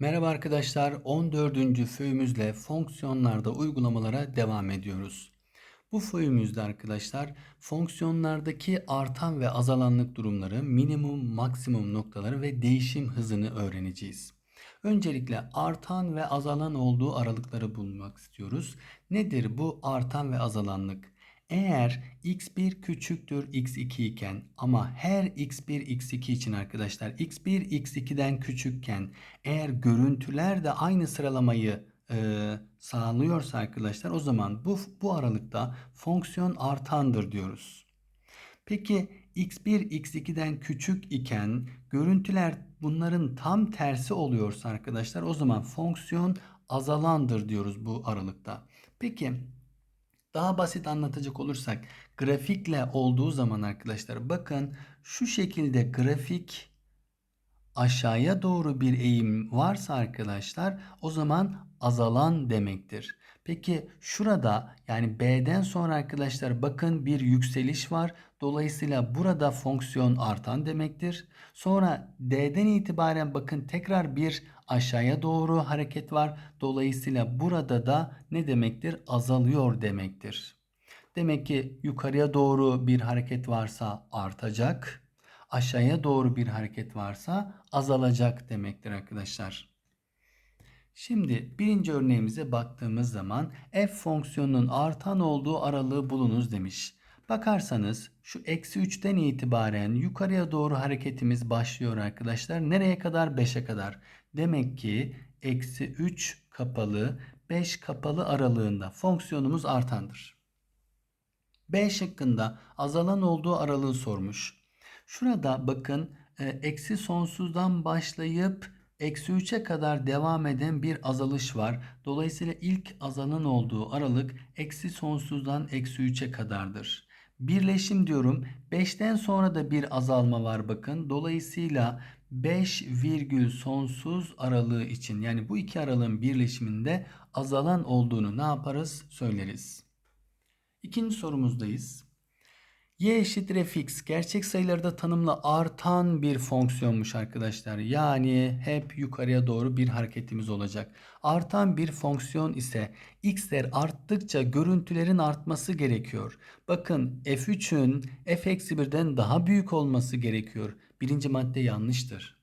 Merhaba arkadaşlar, 14. föyümüzle fonksiyonlarda uygulamalara devam ediyoruz. Bu föyümüzde arkadaşlar fonksiyonlardaki artan ve azalanlık durumları, minimum, maksimum noktaları ve değişim hızını öğreneceğiz. Öncelikle artan ve azalan olduğu aralıkları bulmak istiyoruz. Nedir bu artan ve azalanlık? Eğer x1 küçüktür x2 iken ama her x1 x2 için arkadaşlar x1 x2'den küçükken eğer görüntüler de aynı sıralamayı e, sağlıyorsa arkadaşlar o zaman bu, bu aralıkta fonksiyon artandır diyoruz. Peki x1 x2'den küçük iken görüntüler bunların tam tersi oluyorsa arkadaşlar o zaman fonksiyon azalandır diyoruz bu aralıkta. Peki daha basit anlatacak olursak grafikle olduğu zaman arkadaşlar bakın şu şekilde grafik aşağıya doğru bir eğim varsa arkadaşlar o zaman azalan demektir. Peki şurada yani B'den sonra arkadaşlar bakın bir yükseliş var. Dolayısıyla burada fonksiyon artan demektir. Sonra D'den itibaren bakın tekrar bir aşağıya doğru hareket var. Dolayısıyla burada da ne demektir? Azalıyor demektir. Demek ki yukarıya doğru bir hareket varsa artacak. Aşağıya doğru bir hareket varsa azalacak demektir arkadaşlar. Şimdi birinci örneğimize baktığımız zaman f fonksiyonunun artan olduğu aralığı bulunuz demiş. Bakarsanız şu eksi 3'ten itibaren yukarıya doğru hareketimiz başlıyor arkadaşlar. Nereye kadar? 5'e kadar. Demek ki eksi 3 kapalı 5 kapalı aralığında fonksiyonumuz artandır. B şıkkında azalan olduğu aralığı sormuş. Şurada bakın e, eksi sonsuzdan başlayıp eksi 3'e kadar devam eden bir azalış var. Dolayısıyla ilk azalan olduğu aralık eksi sonsuzdan eksi 3'e kadardır. Birleşim diyorum. 5'ten sonra da bir azalma var bakın. Dolayısıyla 5 virgül sonsuz aralığı için yani bu iki aralığın birleşiminde azalan olduğunu ne yaparız söyleriz. İkinci sorumuzdayız y eşittir fx gerçek sayılarda tanımlı artan bir fonksiyonmuş arkadaşlar. Yani hep yukarıya doğru bir hareketimiz olacak. Artan bir fonksiyon ise x'ler arttıkça görüntülerin artması gerekiyor. Bakın f3'ün f-1'den daha büyük olması gerekiyor. Birinci madde yanlıştır.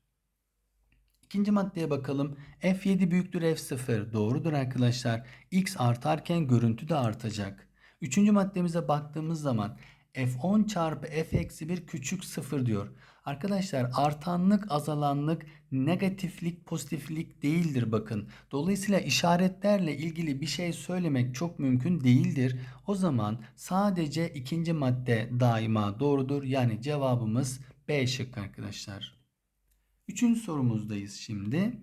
İkinci maddeye bakalım. F7 büyüktür F0. Doğrudur arkadaşlar. X artarken görüntü de artacak. Üçüncü maddemize baktığımız zaman f10 çarpı f eksi 1 küçük 0 diyor. Arkadaşlar artanlık azalanlık negatiflik pozitiflik değildir bakın. Dolayısıyla işaretlerle ilgili bir şey söylemek çok mümkün değildir. O zaman sadece ikinci madde daima doğrudur. Yani cevabımız B şık arkadaşlar. Üçüncü sorumuzdayız şimdi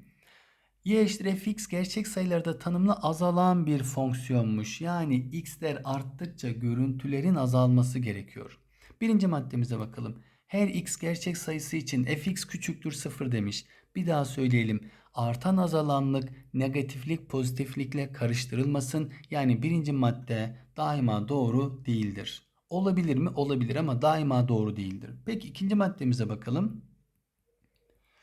y eşittir fx gerçek sayılarda tanımlı azalan bir fonksiyonmuş. Yani x'ler arttıkça görüntülerin azalması gerekiyor. Birinci maddemize bakalım. Her x gerçek sayısı için fx küçüktür 0 demiş. Bir daha söyleyelim. Artan azalanlık negatiflik pozitiflikle karıştırılmasın. Yani birinci madde daima doğru değildir. Olabilir mi? Olabilir ama daima doğru değildir. Peki ikinci maddemize bakalım.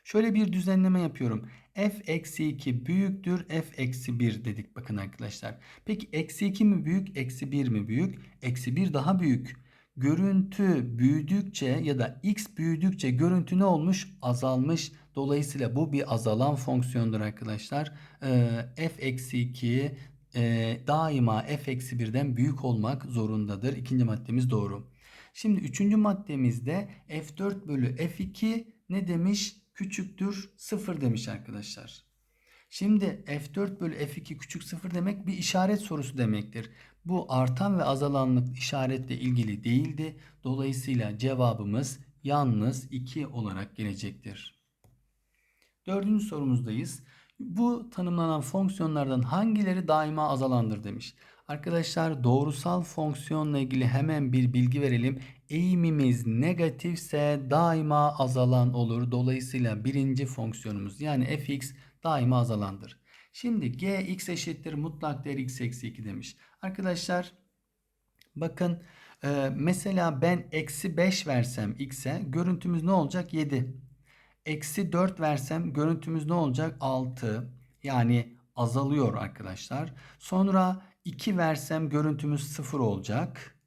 Şöyle bir düzenleme yapıyorum. F eksi 2 büyüktür f eksi 1 dedik bakın arkadaşlar. Peki eksi 2 mi büyük eksi 1 mi büyük? Eksi 1 daha büyük. Görüntü büyüdükçe ya da x büyüdükçe görüntü ne olmuş? Azalmış. Dolayısıyla bu bir azalan fonksiyondur arkadaşlar. Ee, f eksi 2 e, daima f eksi 1'den büyük olmak zorundadır. İkinci maddemiz doğru. Şimdi üçüncü maddemizde f4 bölü f2 ne demiş? Küçüktür 0 demiş arkadaşlar. Şimdi f4 bölü f2 küçük 0 demek bir işaret sorusu demektir. Bu artan ve azalanlık işaretle ilgili değildi. Dolayısıyla cevabımız yalnız 2 olarak gelecektir. Dördüncü sorumuzdayız. Bu tanımlanan fonksiyonlardan hangileri daima azalandır demiş. Arkadaşlar doğrusal fonksiyonla ilgili hemen bir bilgi verelim. Eğimimiz negatifse daima azalan olur. Dolayısıyla birinci fonksiyonumuz yani fx daima azalandır. Şimdi gx eşittir mutlak değer x eksi 2 demiş. Arkadaşlar bakın e, mesela ben eksi 5 versem x'e görüntümüz ne olacak? 7. Eksi 4 versem görüntümüz ne olacak? 6. Yani azalıyor arkadaşlar. Sonra 2 versem görüntümüz 0 olacak.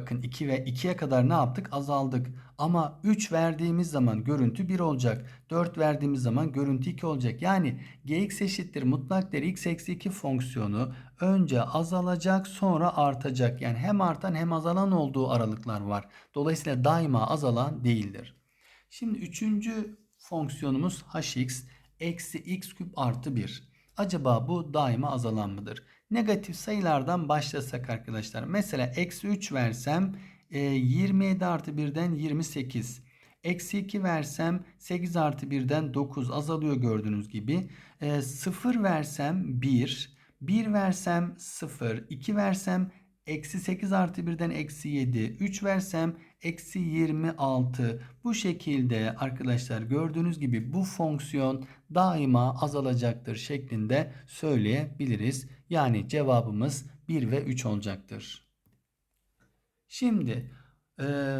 Bakın 2 ve 2'ye kadar ne yaptık? Azaldık. Ama 3 verdiğimiz zaman görüntü 1 olacak. 4 verdiğimiz zaman görüntü 2 olacak. Yani gx eşittir mutlak değer x eksi 2 fonksiyonu önce azalacak sonra artacak. Yani hem artan hem azalan olduğu aralıklar var. Dolayısıyla daima azalan değildir. Şimdi üçüncü fonksiyonumuz hx eksi x küp artı 1. Acaba bu daima azalan mıdır? Negatif sayılardan başlasak arkadaşlar. Mesela eksi 3 versem e, 27 artı 1'den 28. Eksi 2 versem 8 artı 1'den 9 azalıyor gördüğünüz gibi. E, 0 versem 1. 1 versem 0. 2 versem eksi 8 artı 1'den eksi 7. 3 versem eksi 26. Bu şekilde arkadaşlar gördüğünüz gibi bu fonksiyon daima azalacaktır şeklinde söyleyebiliriz. Yani cevabımız 1 ve 3 olacaktır. Şimdi e,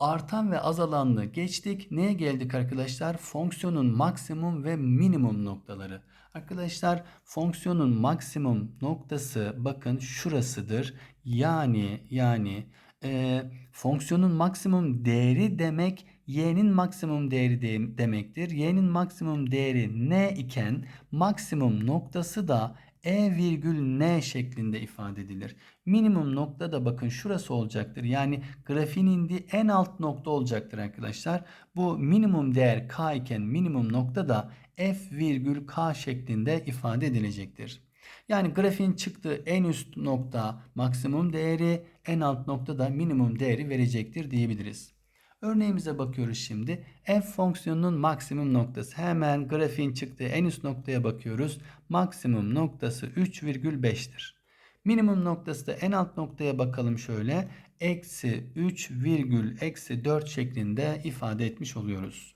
artan ve azalanlı geçtik. Neye geldik arkadaşlar? Fonksiyonun maksimum ve minimum noktaları. Arkadaşlar fonksiyonun maksimum noktası bakın şurasıdır. Yani yani e, fonksiyonun maksimum değeri demek y'nin maksimum değeri de, demektir. y'nin maksimum değeri n iken maksimum noktası da e virgül n şeklinde ifade edilir. Minimum nokta da bakın şurası olacaktır. Yani grafiğin indiği en alt nokta olacaktır arkadaşlar. Bu minimum değer k iken minimum nokta da f virgül k şeklinde ifade edilecektir. Yani grafiğin çıktığı en üst nokta maksimum değeri, en alt nokta da minimum değeri verecektir diyebiliriz. Örneğimize bakıyoruz şimdi. F fonksiyonunun maksimum noktası. Hemen grafiğin çıktığı en üst noktaya bakıyoruz. Maksimum noktası 3,5'tir. Minimum noktası da en alt noktaya bakalım şöyle. Eksi 3 virgül eksi 4 şeklinde ifade etmiş oluyoruz.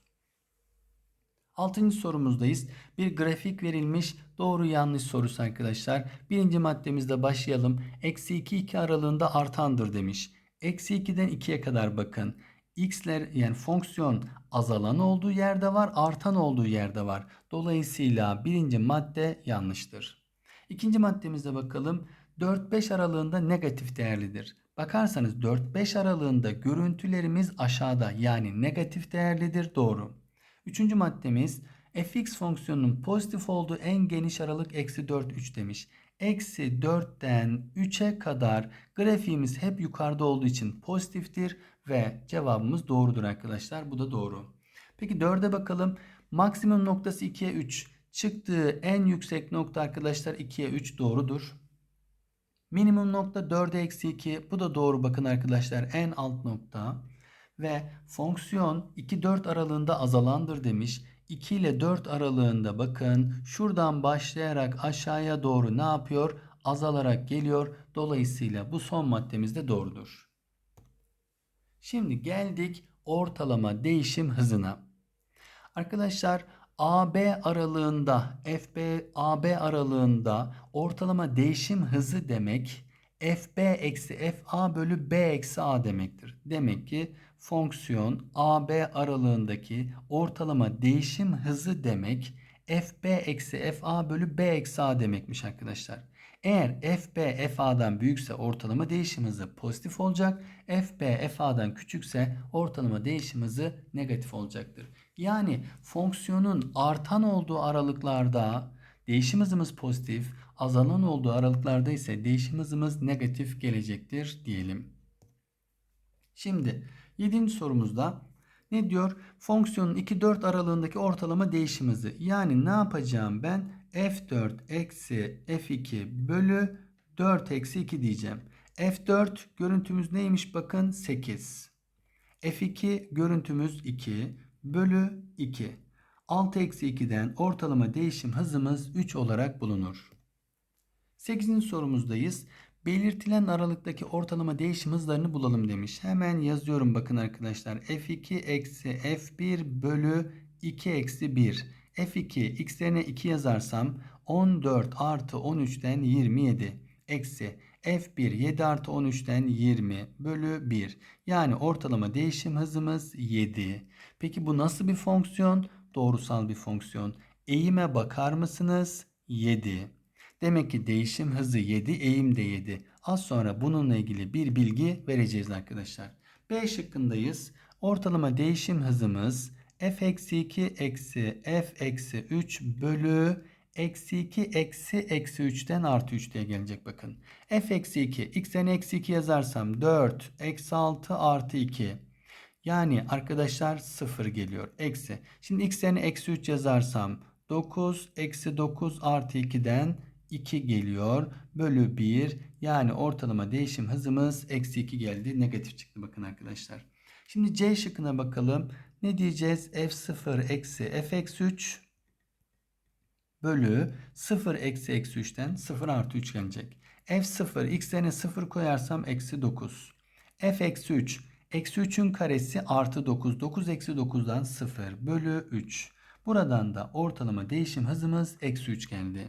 Altıncı sorumuzdayız. Bir grafik verilmiş doğru yanlış sorusu arkadaşlar. Birinci maddemizde başlayalım. Eksi 2 2 aralığında artandır demiş. Eksi 2'den 2'ye kadar bakın x'ler yani fonksiyon azalan olduğu yerde var, artan olduğu yerde var. Dolayısıyla birinci madde yanlıştır. İkinci maddemize bakalım. 4-5 aralığında negatif değerlidir. Bakarsanız 4-5 aralığında görüntülerimiz aşağıda yani negatif değerlidir. Doğru. Üçüncü maddemiz fx fonksiyonunun pozitif olduğu en geniş aralık eksi 4 3 demiş. Eksi 4'ten 3'e kadar grafiğimiz hep yukarıda olduğu için pozitiftir ve cevabımız doğrudur arkadaşlar. Bu da doğru. Peki 4'e bakalım. Maksimum noktası 2'ye 3. Çıktığı en yüksek nokta arkadaşlar 2'ye 3 doğrudur. Minimum nokta 4'e eksi 2. Bu da doğru bakın arkadaşlar en alt nokta. Ve fonksiyon 2-4 aralığında azalandır demiş. 2 ile 4 aralığında bakın şuradan başlayarak aşağıya doğru ne yapıyor? Azalarak geliyor. Dolayısıyla bu son maddemiz de doğrudur. Şimdi geldik ortalama değişim hızına. Arkadaşlar AB aralığında FB AB aralığında ortalama değişim hızı demek FB eksi FA bölü B eksi A demektir. Demek ki fonksiyon AB aralığındaki ortalama değişim hızı demek FB eksi FA bölü B eksi A demekmiş arkadaşlar. Eğer FB FA'dan büyükse ortalama değişim hızı pozitif olacak. FB FA'dan küçükse ortalama değişim hızı negatif olacaktır. Yani fonksiyonun artan olduğu aralıklarda değişim hızımız pozitif, azalan olduğu aralıklarda ise değişim hızımız negatif gelecektir diyelim. Şimdi 7. sorumuzda ne diyor? Fonksiyonun 2-4 aralığındaki ortalama değişim hızı. Yani ne yapacağım ben? F4 eksi F2 bölü 4 eksi 2 diyeceğim. F4 görüntümüz neymiş bakın 8. F2 görüntümüz 2 bölü 2. 6 eksi 2'den ortalama değişim hızımız 3 olarak bulunur. 8. sorumuzdayız. Belirtilen aralıktaki ortalama değişim hızlarını bulalım demiş. Hemen yazıyorum bakın arkadaşlar. F2 eksi F1 bölü 2 eksi 1. F2 x'lerine 2 yazarsam 14 artı 13'ten 27 eksi F1 7 artı 13'ten 20 bölü 1. Yani ortalama değişim hızımız 7. Peki bu nasıl bir fonksiyon? Doğrusal bir fonksiyon. Eğime bakar mısınız? 7. Demek ki değişim hızı 7, eğim de 7. Az sonra bununla ilgili bir bilgi vereceğiz arkadaşlar. B şıkkındayız. Ortalama değişim hızımız f eksi 2 eksi f eksi 3 bölü eksi 2 eksi eksi 3'ten artı 3 diye gelecek bakın. f eksi 2 x'den eksi 2 yazarsam 4 eksi 6 artı 2. Yani arkadaşlar 0 geliyor. Eksi. Şimdi x'den eksi 3 yazarsam 9 eksi 9 artı 2'den 2 geliyor. Bölü 1 yani ortalama değişim hızımız eksi 2 geldi. Negatif çıktı bakın arkadaşlar. Şimdi C şıkkına bakalım. Ne diyeceğiz? F0 eksi F eksi 3 bölü 0 eksi eksi 3'ten 0 artı 3 gelecek. F0 x'lerine 0 koyarsam eksi 9. F eksi 3 eksi 3'ün karesi artı 9. 9 eksi 9'dan 0 bölü 3. Buradan da ortalama değişim hızımız eksi 3 geldi.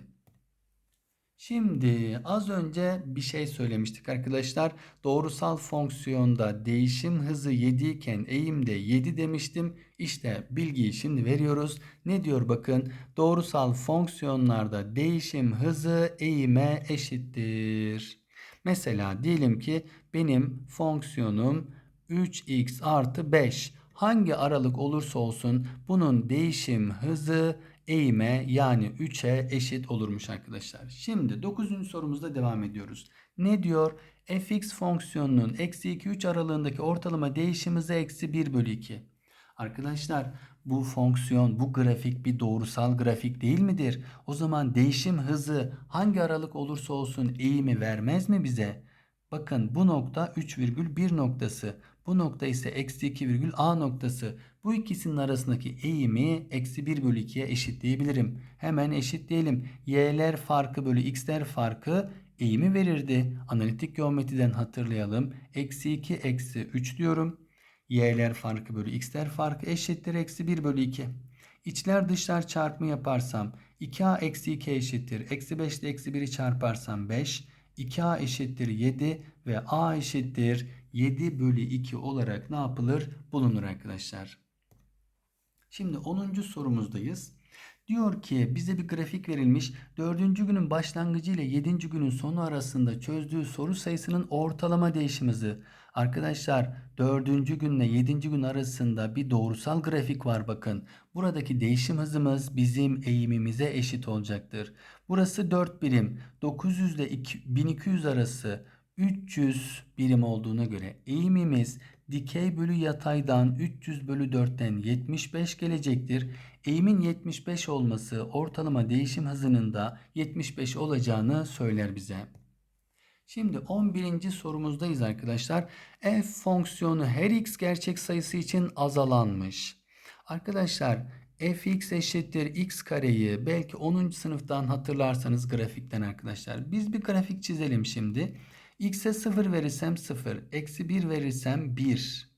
Şimdi az önce bir şey söylemiştik arkadaşlar. Doğrusal fonksiyonda değişim hızı 7 iken eğimde 7 demiştim. İşte bilgiyi şimdi veriyoruz. Ne diyor bakın? Doğrusal fonksiyonlarda değişim hızı eğime eşittir. Mesela diyelim ki benim fonksiyonum 3x artı 5. Hangi aralık olursa olsun bunun değişim hızı eğime yani 3'e eşit olurmuş arkadaşlar. Şimdi 9. sorumuzda devam ediyoruz. Ne diyor? fx fonksiyonunun eksi 2 3 aralığındaki ortalama değişim hızı eksi 1 bölü 2. Arkadaşlar bu fonksiyon bu grafik bir doğrusal grafik değil midir? O zaman değişim hızı hangi aralık olursa olsun eğimi vermez mi bize? Bakın bu nokta 3,1 noktası. Bu nokta ise eksi 2 virgül A noktası. Bu ikisinin arasındaki eğimi eksi 1 bölü 2'ye eşitleyebilirim. Hemen eşitleyelim. Y'ler farkı bölü x'ler farkı eğimi verirdi. Analitik geometriden hatırlayalım. Eksi 2 eksi 3 diyorum. Y'ler farkı bölü x'ler farkı eşittir eksi 1 bölü 2. İçler dışlar çarpımı yaparsam 2a eksi 2 eşittir. Eksi 5 ile eksi 1'i çarparsam 5. 2a eşittir 7 ve a eşittir 7 bölü 2 olarak ne yapılır? Bulunur arkadaşlar. Şimdi 10. sorumuzdayız. Diyor ki bize bir grafik verilmiş. 4. günün başlangıcı ile 7. günün sonu arasında çözdüğü soru sayısının ortalama değişim hızı. Arkadaşlar 4. günle 7. gün arasında bir doğrusal grafik var bakın. Buradaki değişim hızımız bizim eğimimize eşit olacaktır. Burası 4 birim. 900 ile 1200 arası 300 birim olduğuna göre eğimimiz dikey bölü yataydan 300 bölü 4'ten 75 gelecektir. Eğimin 75 olması ortalama değişim hızının da 75 olacağını söyler bize. Şimdi 11. sorumuzdayız arkadaşlar. F fonksiyonu her x gerçek sayısı için azalanmış. Arkadaşlar fx eşittir x kareyi belki 10. sınıftan hatırlarsanız grafikten arkadaşlar. Biz bir grafik çizelim şimdi. X'e 0 verirsem 0. Eksi 1 verirsem 1.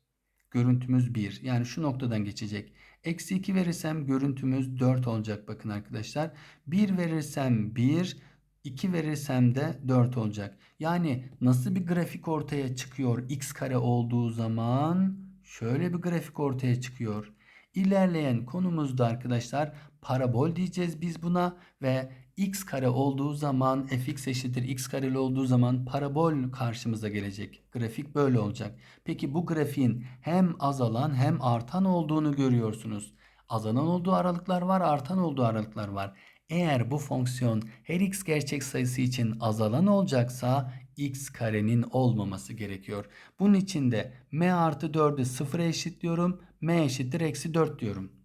Görüntümüz 1. Yani şu noktadan geçecek. Eksi 2 verirsem görüntümüz 4 olacak bakın arkadaşlar. 1 verirsem 1. 2 verirsem de 4 olacak. Yani nasıl bir grafik ortaya çıkıyor x kare olduğu zaman? Şöyle bir grafik ortaya çıkıyor. İlerleyen konumuzda arkadaşlar parabol diyeceğiz biz buna ve x kare olduğu zaman fx eşittir x kareli olduğu zaman parabol karşımıza gelecek. Grafik böyle olacak. Peki bu grafiğin hem azalan hem artan olduğunu görüyorsunuz. Azalan olduğu aralıklar var, artan olduğu aralıklar var. Eğer bu fonksiyon her x gerçek sayısı için azalan olacaksa x karenin olmaması gerekiyor. Bunun için de m artı 4'ü 0'a eşitliyorum. m eşittir eksi 4 diyorum.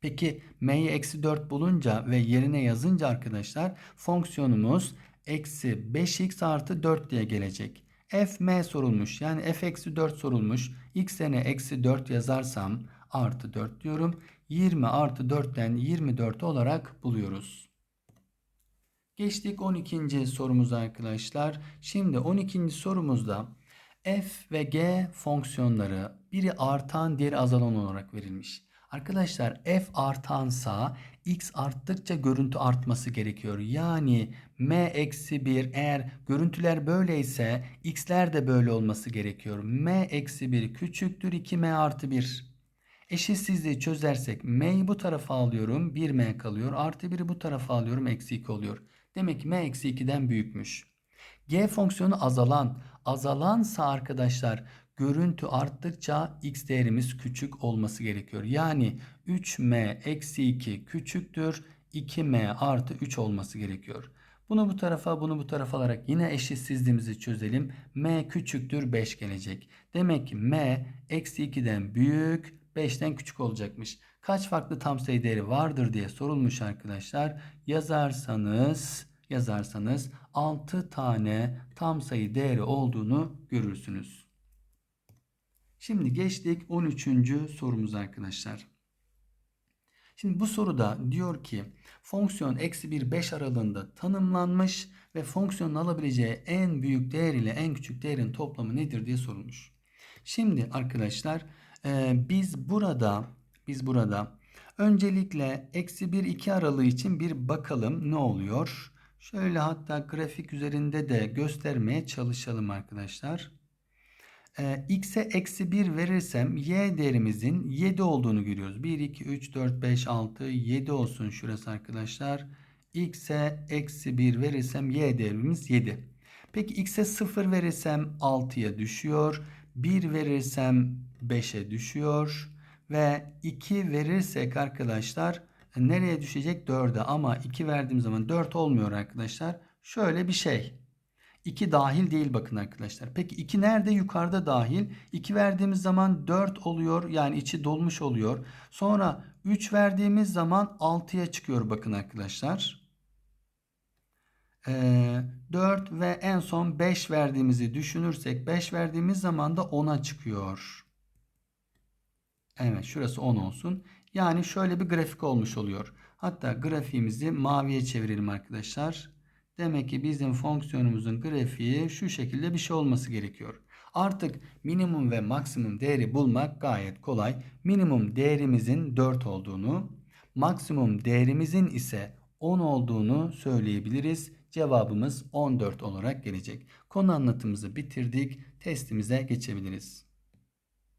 Peki m'yi eksi 4 bulunca ve yerine yazınca arkadaşlar fonksiyonumuz eksi 5x artı 4 diye gelecek. f m sorulmuş yani f eksi 4 sorulmuş. x yerine eksi 4 yazarsam artı 4 diyorum. 20 artı 4'ten 24 olarak buluyoruz. Geçtik 12. sorumuza arkadaşlar. Şimdi 12. sorumuzda f ve g fonksiyonları biri artan diğeri azalan olarak verilmiş. Arkadaşlar f artansa x arttıkça görüntü artması gerekiyor. Yani m eksi 1 eğer görüntüler böyleyse x'ler de böyle olması gerekiyor. m eksi 1 küçüktür 2m artı 1. Eşitsizliği çözersek m'yi bu tarafa alıyorum 1m kalıyor. Artı 1'i bu tarafa alıyorum eksi 2 oluyor. Demek ki m eksi 2'den büyükmüş. G fonksiyonu azalan. Azalansa arkadaşlar görüntü arttıkça x değerimiz küçük olması gerekiyor. Yani 3m eksi 2 küçüktür 2m artı 3 olması gerekiyor. Bunu bu tarafa bunu bu tarafa alarak yine eşitsizliğimizi çözelim. m küçüktür 5 gelecek. Demek ki m eksi 2'den büyük 5'ten küçük olacakmış. Kaç farklı tam sayı değeri vardır diye sorulmuş arkadaşlar. Yazarsanız yazarsanız 6 tane tam sayı değeri olduğunu görürsünüz. Şimdi geçtik 13. sorumuz arkadaşlar. Şimdi bu soruda diyor ki fonksiyon eksi 1 5 aralığında tanımlanmış ve fonksiyonun alabileceği en büyük değer ile en küçük değerin toplamı nedir diye sorulmuş. Şimdi arkadaşlar e, biz burada biz burada öncelikle eksi 1 2 aralığı için bir bakalım ne oluyor. Şöyle hatta grafik üzerinde de göstermeye çalışalım arkadaşlar. Ee, x'e eksi 1 verirsem y değerimizin 7 olduğunu görüyoruz. 1, 2, 3, 4, 5, 6, 7 olsun şurası arkadaşlar. x'e eksi 1 verirsem y değerimiz 7. Peki x'e 0 verirsem 6'ya düşüyor. 1 verirsem 5'e düşüyor. Ve 2 verirsek arkadaşlar nereye düşecek? 4'e ama 2 verdiğim zaman 4 olmuyor arkadaşlar. Şöyle bir şey. 2 dahil değil bakın arkadaşlar. Peki 2 nerede? Yukarıda dahil. 2 verdiğimiz zaman 4 oluyor. Yani içi dolmuş oluyor. Sonra 3 verdiğimiz zaman 6'ya çıkıyor bakın arkadaşlar. Ee, 4 ve en son 5 verdiğimizi düşünürsek 5 verdiğimiz zaman da 10'a çıkıyor. Evet şurası 10 olsun. Yani şöyle bir grafik olmuş oluyor. Hatta grafiğimizi maviye çevirelim arkadaşlar. Demek ki bizim fonksiyonumuzun grafiği şu şekilde bir şey olması gerekiyor. Artık minimum ve maksimum değeri bulmak gayet kolay. Minimum değerimizin 4 olduğunu, maksimum değerimizin ise 10 olduğunu söyleyebiliriz. Cevabımız 14 olarak gelecek. Konu anlatımımızı bitirdik. Testimize geçebiliriz.